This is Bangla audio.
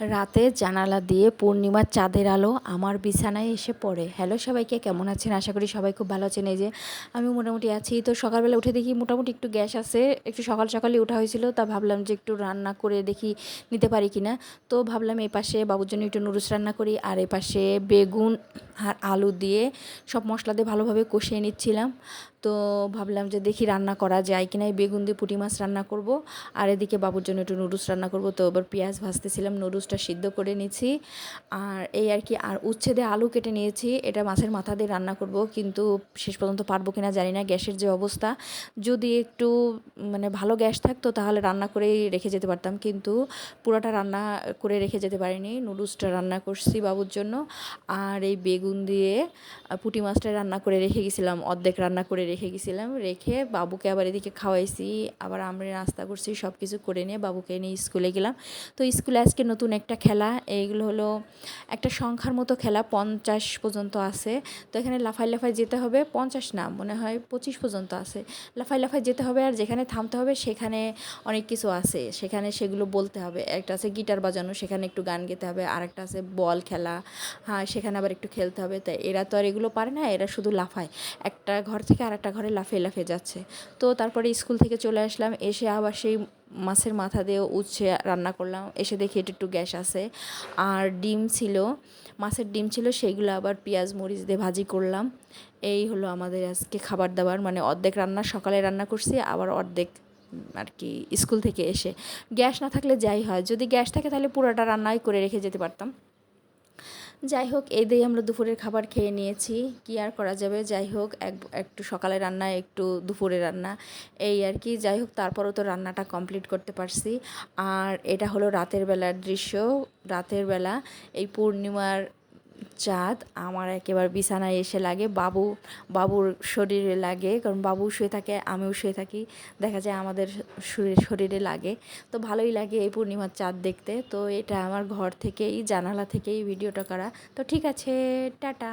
রাতে জানালা দিয়ে পূর্ণিমার চাঁদের আলো আমার বিছানায় এসে পড়ে। হ্যালো সবাইকে, কেমন আছেন? আশা করি সবাই খুব ভালো আছেন। এই যে আমি মোটামুটি আছি। তো সকালবেলা উঠে দেখি মোটামুটি একটু গ্যাস আছে। একটু সকাল সকালে ওঠা হয়েছিল। তা ভাবলাম যে একটু রান্না করে দেখি নিতে পারি কি না তো ভাবলাম এই পাশে বাবুর জন্য একটু নুডলস রান্না করি। আর এই পাশে বেগুন আর আলু দিয়ে সব মশলা দিয়ে ভালোভাবে কষিয়ে নিচ্ছিলাম। তো ভাবলাম যে দেখি রান্না করা যায় কিনা। এই বেগুন দিয়ে পুঁটি মাছ রান্না করব। আর এদিকে বাবুর জন্য একটু নুডলস রান্না করব। তো এবার পেঁয়াজ ভাজতেছিলাম। নুডলসটা সিদ্ধ করে নিয়েছি আর এই আর কি, আর উচ্ছে দিয়ে আলু কেটে নিয়েছি। এটা মাছের মাথা দিয়ে রান্না করব, কিন্তু শেষ পর্যন্ত পারব কিনা জানি না। গ্যাসের যে অবস্থা, যদি একটু মানে ভালো গ্যাস থাকতো তাহলে রান্না করেই রেখে যেতে পারতাম, কিন্তু পুরোটা রান্না করে রেখে যেতে পারিনি। নুডলসটা রান্না করছি বাবুর জন্য। আর এই বেগুন দিয়ে পুঁটি মাছটা রান্না করে রেখে গেছিলাম, অর্ধেক রান্না করে রেখে গেছিলাম। রেখে বাবুকে আবার এদিকে খাওয়াইছি। আবার আমরা নাস্তা করছি সব কিছু করে নিয়ে বাবুকে নিয়ে স্কুলে গেলাম। তো স্কুলে আজকে নতুন একটা খেলা, এইগুলো হলো একটা সংখ্যার মতো খেলা, পঞ্চাশ পর্যন্ত আছে। তো এখানে লাফাই লাফাই যেতে হবে, পঞ্চাশ না, মনে হয় পঁচিশ পর্যন্ত আছে। লাফাই লাফাই যেতে হবে আর যেখানে থামতে হবে সেখানে অনেক কিছু আছে। সেখানে সেগুলো বলতে হবে। একটা আছে গিটার বাজানো, সেখানে একটু গান গেতে হবে। আর একটা আছে বল খেলা হ্যাঁ সেখানে আবার একটু খেলতে হবে। তাই এরা তো আর এগুলো পারে না, এরা শুধু লাফায়। একটা ঘর থেকে আর একটা ঘরে লাফিয়ে লাফিয়ে যাচ্ছে। তো তারপরে স্কুল থেকে চলে আসলাম, এসে আবার সেই মাছের মাথা দিয়ে উচ্ছে রান্না করলাম। এসে দেখি এটা একটু গ্যাস আছে। আর ডিম ছিল, মাছের ডিম ছিল সেইগুলো আবার পেঁয়াজ, মরিচ দিয়ে ভাজি করলাম। এই হলো আমাদের আজকে খাবার দাবার। মানে অর্ধেক রান্না, সকালে রান্না করছি, আবার অর্ধেক আর কি স্কুল থেকে এসে। গ্যাস না থাকলে যাই হয়। যদি গ্যাস থাকে তাহলে পুরোটা রান্নাই করে রেখে যেতে পারতাম। যাই হোক, এই দিয়ে আমরা দুপুরের খাবার খেয়ে নিয়েছি। কি আর করা যাবে? যাই হোক, এক, একটু সকালে রান্না, একটু দুপুরে রান্না, এই আর কি। যাই হোক, তারপরও তো রান্নাটা কমপ্লিট করতে পারছি। আর এটা হলো রাতের বেলার দৃশ্য। রাতের বেলা এই পূর্ণিমার চাঁদ আমার একেবারে বিছানায় এসে লাগে, বাবু, বাবুর শরীরে লাগে, কারণ বাবু শুয়ে থাকে, আমিও শুয়ে থাকি। দেখা যায় আমাদের শরীরে লাগে। তো ভালোই লাগে এই পূর্ণিমার চাঁদ দেখতে। তো এটা আমার ঘর থেকেই, জানালা থেকেই ভিডিওটা করা। তো ঠিক আছে, টাটা।